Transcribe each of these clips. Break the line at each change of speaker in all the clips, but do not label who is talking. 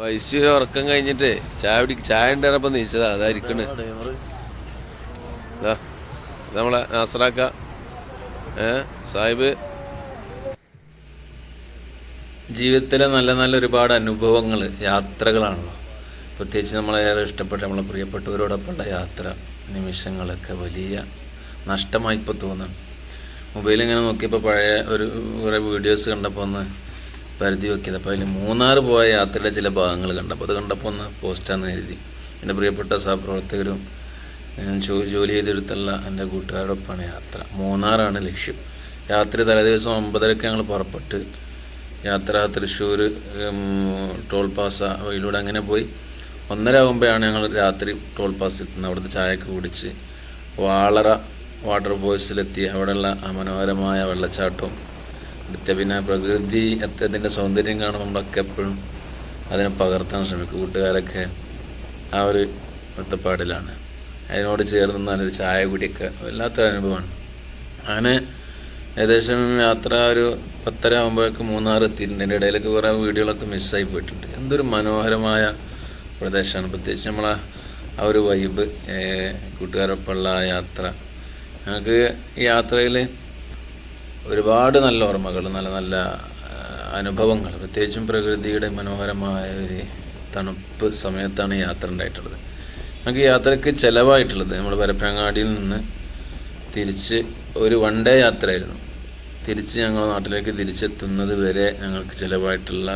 പൈസ ഉറക്കം കഴിഞ്ഞിട്ട് ചായ ചായ ഉണ്ടായിരുന്നപ്പോ നീച്ചതാ അതായിരിക്കണ്. നമ്മളെ നാസറാക്ക. ഏ സാഹിബ്.
ജീവിതത്തിലെ നല്ല നല്ല ഒരുപാട് അനുഭവങ്ങൾ യാത്രകളാണല്ലോ പ്രത്യേകിച്ച് നമ്മളേറെ ഇഷ്ടപ്പെട്ട നമ്മളെ പ്രിയപ്പെട്ടവരോടൊപ്പമുള്ള യാത്ര നിമിഷങ്ങളൊക്കെ വലിയ നഷ്ടമായി ഇപ്പോൾ തോന്നുന്നു മൊബൈലിങ്ങനെ നോക്കിയപ്പോൾ പഴയ ഒരു കുറേ വീഡിയോസ് കണ്ടപ്പോൾ ഒന്ന് പരിധി വെക്കിയത്. അപ്പോൾ അതിൽ മൂന്നാർ പോയ യാത്രയുടെ ചില ഭാഗങ്ങൾ കണ്ടപ്പോൾ അത് കണ്ടപ്പോൾ ഒന്ന് പോസ്റ്റാന്ന് എഴുതി എന്റെ പ്രിയപ്പെട്ട സഹപ്രവർത്തകരും ജോലി ചെയ്തെടുത്തുള്ള എന്റെ കൂട്ടുകാരോടൊപ്പമാണ് യാത്ര. മൂന്നാറാണ് ലക്ഷ്യം. രാത്രി തലേദിവസം ഒമ്പതരക്ക് ഞങ്ങൾ പുറപ്പെട്ട് യാത്ര തൃശ്ശൂർ ടോൾ പാസ് വഴിയിലൂടെ അങ്ങനെ പോയി. ഒന്നര ആകുമ്പോഴാണ് ഞങ്ങൾ രാത്രി ടോൾ പാസ് എത്തുന്നത്. അവിടുത്തെ ചായക്ക് കുടിച്ച് വാളറ വാട്ടർ ഫോഴ്സിലെത്തി. അവിടെയുള്ള മനോഹരമായ വെള്ളച്ചാട്ടവും അടുത്ത പിന്നെ പ്രകൃതി അത്തത്തിന്റെ സൗന്ദര്യം കാണുമ്പോൾ നമ്മളൊക്കെ എപ്പോഴും അതിനെ പകർത്താൻ ശ്രമിക്കും. കൂട്ടുകാരൊക്കെ ആ ഒരു ഒറ്റപ്പാടിലാണ്. അതിനോട് ചേർന്ന് നല്ലൊരു ചായ കുടിയൊക്കെ വല്ലാത്തൊരു അനുഭവമാണ്. അങ്ങനെ ഏകദേശം യാത്ര ഒരു പത്തര ആകുമ്പോഴേക്കും മൂന്നാർ എത്തിയിട്ടുണ്ട്. എന്റെ ഇടയിലൊക്കെ കുറേ വീഡിയോകളൊക്കെ മിസ്സായി പോയിട്ടുണ്ട്. എന്തൊരു മനോഹരമായ പ്രദേശമാണ്. പ്രത്യേകിച്ച് നമ്മളെ ആ ഒരു വൈബ് കൂട്ടുകാരൊപ്പമുള്ള യാത്ര. ഞങ്ങൾക്ക് ഈ യാത്രയിൽ ഒരുപാട് നല്ല ഓർമ്മകൾ നല്ല നല്ല അനുഭവങ്ങൾ. പ്രത്യേകിച്ചും പ്രകൃതിയുടെ മനോഹരമായ ഒരു തണുപ്പ് സമയത്താണ് യാത്ര ഉണ്ടായിട്ടുള്ളത്. നമുക്ക് യാത്രയ്ക്ക് ചിലവായിട്ടുള്ളത് നമ്മൾ പരപ്പനങ്ങാടിയിൽ നിന്ന് തിരിച്ച് ഒരു വൺ ഡേ യാത്രയായിരുന്നു. തിരിച്ച് ഞങ്ങൾ നാട്ടിലേക്ക് തിരിച്ചെത്തുന്നത് വരെ ഞങ്ങൾക്ക് ചിലവായിട്ടുള്ള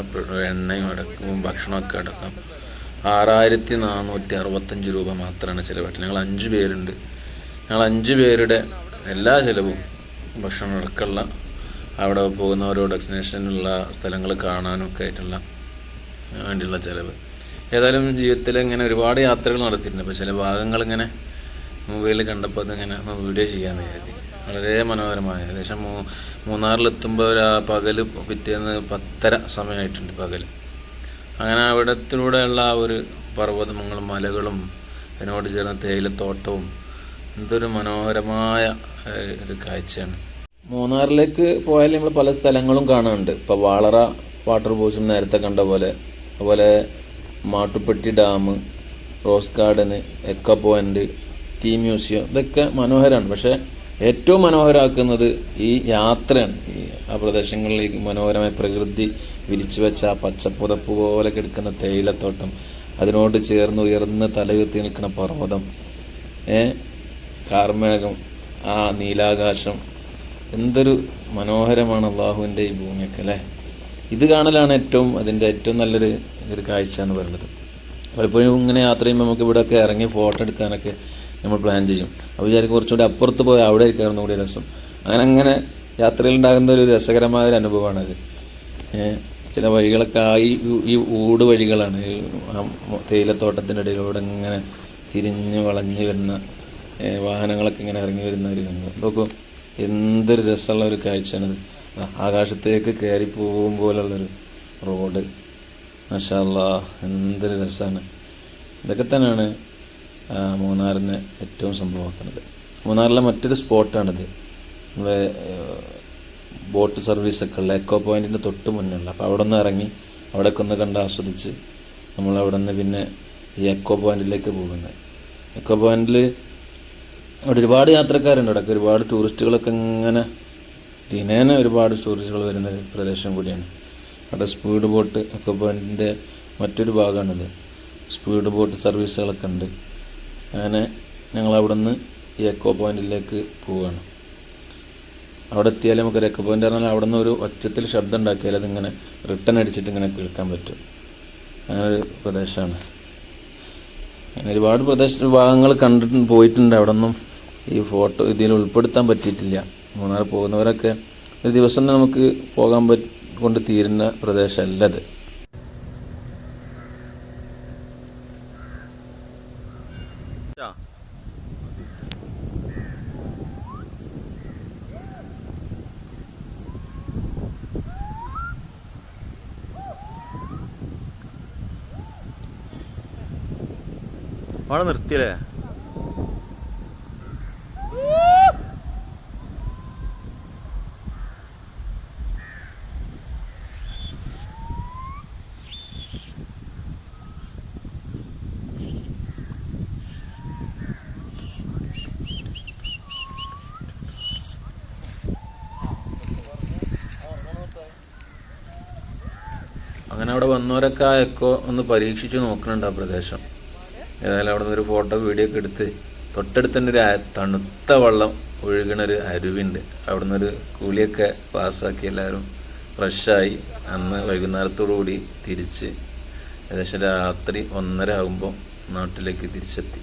എണ്ണയും അടക്കവും ഭക്ഷണമൊക്കെ അടക്കം ആറായിരത്തി നാനൂറ്റി അറുപത്തഞ്ച് രൂപ മാത്രമാണ് ചിലവായിട്ട് ഞങ്ങൾ അഞ്ച് പേരുണ്ട്. ഞങ്ങൾ അഞ്ച് പേരുടെ എല്ലാ ചിലവും ഭക്ഷണം അടക്കമുള്ള അവിടെ പോകുന്ന ഓരോ ഡെസ്റ്റിനേഷനിലുള്ള സ്ഥലങ്ങൾ കാണാനൊക്കെ ആയിട്ടുള്ള വേണ്ടിയുള്ള ചിലവ്. ഏതായാലും ജീവിതത്തിൽ ഇങ്ങനെ ഒരുപാട് യാത്രകൾ നടത്തിയിട്ടുണ്ട്. അപ്പോൾ ചില ഭാഗങ്ങൾ ഇങ്ങനെ മൊബൈലിൽ കണ്ടപ്പോൾ അതിങ്ങനെ വീഡിയോ ചെയ്യാൻ കരുതി. വളരെ മനോഹരമായ ഏകദേശം മൂ മൂന്നാറിലെത്തുമ്പോൾ ഒരു പകൽ പിറ്റേന്ന് പത്തര സമയമായിട്ടുണ്ട് പകൽ അങ്ങനെ അവിടത്തിലൂടെയുള്ള ആ ഒരു പർവതങ്ങളും മലകളും അതിനോട് ചേർന്ന തേയിലത്തോട്ടവും എന്തൊരു മനോഹരമായ ഒരു കാഴ്ചയാണ്. മൂന്നാറിലേക്ക് പോയാൽ നമ്മൾ പല സ്ഥലങ്ങളും കാണാനുണ്ട്. ഇപ്പോൾ വാളറ വാട്ടർ ഫോൾസും നേരത്തെ കണ്ട പോലെ അതുപോലെ മാട്ടുപ്പെട്ടി ഡാം റോസ് ഗാർഡന് എക്ക പോയിന്റ് ടീ മ്യൂസിയം ഇതൊക്കെ മനോഹരമാണ് പക്ഷേ ഏറ്റവും മനോഹരമാക്കുന്നത് ഈ യാത്രയാണ്. ഈ ആ പ്രദേശങ്ങളിലേക്ക് മനോഹരമായ പ്രകൃതി വിരിച്ചു വെച്ച ആ പച്ചപ്പുതപ്പ് പോലെ കിടക്കുന്ന തേയിലത്തോട്ടം അതിനോട് ചേർന്ന് ഉയർന്ന് തലയുയർത്തി നിൽക്കുന്ന പർവതം ഏ കാർമേഘം ആ നീലാകാശം എന്തൊരു മനോഹരമാണ് അള്ളാഹുവിന്റെ ഈ ഭൂമിയൊക്കെ അല്ലേ? ഇത് കാണലാണ് ഏറ്റവും അതിന്റെ ഏറ്റവും നല്ലൊരു ഒരു കാഴ്ച എന്ന് പറയുന്നത്. പലപ്പോഴും ഇങ്ങനെ യാത്ര ചെയ്യുമ്പോൾ നമുക്ക് ഇവിടെയൊക്കെ ഇറങ്ങി ഫോട്ടോ എടുക്കാനൊക്കെ നമ്മൾ പ്ലാൻ ചെയ്യും. അപ്പോൾ വിചാരിക്കും കുറച്ചുകൂടി അപ്പുറത്ത് പോയി അവിടെ ഇരിക്കാറുണ്ട് കൂടി രസം. അങ്ങനെ അങ്ങനെ യാത്രയിൽ ഉണ്ടാകുന്ന ഒരു രസകരമായ ഒരു അനുഭവമാണത് ചില വഴികളൊക്കെ ആയി ഈ ഊട് വഴികളാണ്. തേയിലത്തോട്ടത്തിന്റെ ഇടയിലൂടെ ഇങ്ങനെ തിരിഞ്ഞ് വളഞ്ഞ് വരുന്ന വാഹനങ്ങളൊക്കെ ഇങ്ങനെ ഇറങ്ങി വരുന്ന ഒരു രംഗം നോക്കൂ എന്തൊരു രസമുള്ള ഒരു കാഴ്ചയാണിത് ആ, ആകാശത്തേക്ക് കയറി പോകും പോലുള്ളൊരു റോഡ്. മഷാല്ല എന്തൊരു രസമാണ് ഇതൊക്കെ തന്നെയാണ് മൂന്നാറിനെ ഏറ്റവും സംഭവമാക്കുന്നത്. മൂന്നാറിലെ മറ്റൊരു സ്പോട്ടാണിത്. നമ്മുടെ ബോട്ട് സർവീസൊക്കെ ഉള്ള എക്കോ പോയിന്റിന്റെ തൊട്ട് മുന്നിലുള്ള. അപ്പോൾ അവിടെ നിന്ന് ഇറങ്ങി അവിടെയൊക്കെ ഒന്ന് കണ്ട് ആസ്വദിച്ച് നമ്മൾ അവിടെ നിന്ന് പിന്നെ ഈ എക്കോ പോയിന്റിലേക്ക് പോകുന്നത്. എക്കോ പോയിന്റിൽ അവിടെ ഒരുപാട് യാത്രക്കാരുണ്ട്. അവിടെ ഒരുപാട് ടൂറിസ്റ്റുകളൊക്കെ ഇങ്ങനെ ദിനേന ഒരുപാട് ടൂറിസ്റ്റുകൾ വരുന്ന പ്രദേശം കൂടിയാണ്. അവിടെ സ്പീഡ് ബോട്ട് ഒക്കെ പോയിന്റെ മറ്റൊരു ഭാഗമാണിത്. സ്പീഡ് ബോട്ട് സർവീസുകളൊക്കെ ഉണ്ട്. അങ്ങനെ ഞങ്ങൾ അവിടെ നിന്ന് എക്കോ പോയിന്റിലേക്ക് പോവുകയാണ് അവിടെ എത്തിയാൽ നമുക്ക് എക്കോ പോയിന്റ് പറഞ്ഞാൽ അവിടെ നിന്ന് ഒരു ഒച്ചത്തിൽ ശബ്ദം ഉണ്ടാക്കിയാൽ അതിങ്ങനെ റിട്ടേൺ അടിച്ചിട്ട് ഇങ്ങനെ കേൾക്കാൻ പറ്റും. അങ്ങനെ ഒരു പ്രദേശമാണ്. അങ്ങനെ ഒരുപാട് പ്രദേശ ഭാഗങ്ങൾ കണ്ടിട്ട് പോയിട്ടുണ്ട്. അവിടെ ഒന്നും ഈ ഫോട്ടോ ഇതിൽ ഉൾപ്പെടുത്താൻ പറ്റിയിട്ടില്ല. മൂന്നാർ പോകുന്നവരൊക്കെ ഒരു ദിവസം നമുക്ക് പോകാൻ കൊണ്ട് തീരുന്ന പ്രദേശമല്ല അത്
അവിടെ നിർത്തിയല്ലേ
അങ്ങനെ അവിടെ വന്നവരൊക്കെ ആ എക്കോ ഒന്ന് പരീക്ഷിച്ച് നോക്കുന്നുണ്ട് ആ പ്രദേശം. ഏതായാലും അവിടെ നിന്നൊരു ഫോട്ടോ വീഡിയോ ഒക്കെ എടുത്ത് തൊട്ടടുത്ത് തന്നെ ഒരു തണുത്ത വെള്ളം ഒഴുകണൊരു അരുവിണ്ട്. അവിടെ നിന്നൊരു കൂലിയൊക്കെ പാസ്സാക്കി എല്ലാവരും ഫ്രഷായി അന്ന് വൈകുന്നേരത്തോടു കൂടി തിരിച്ച് ഏകദേശം രാത്രി ഒന്നര ആകുമ്പോൾ നാട്ടിലേക്ക് തിരിച്ചെത്തി.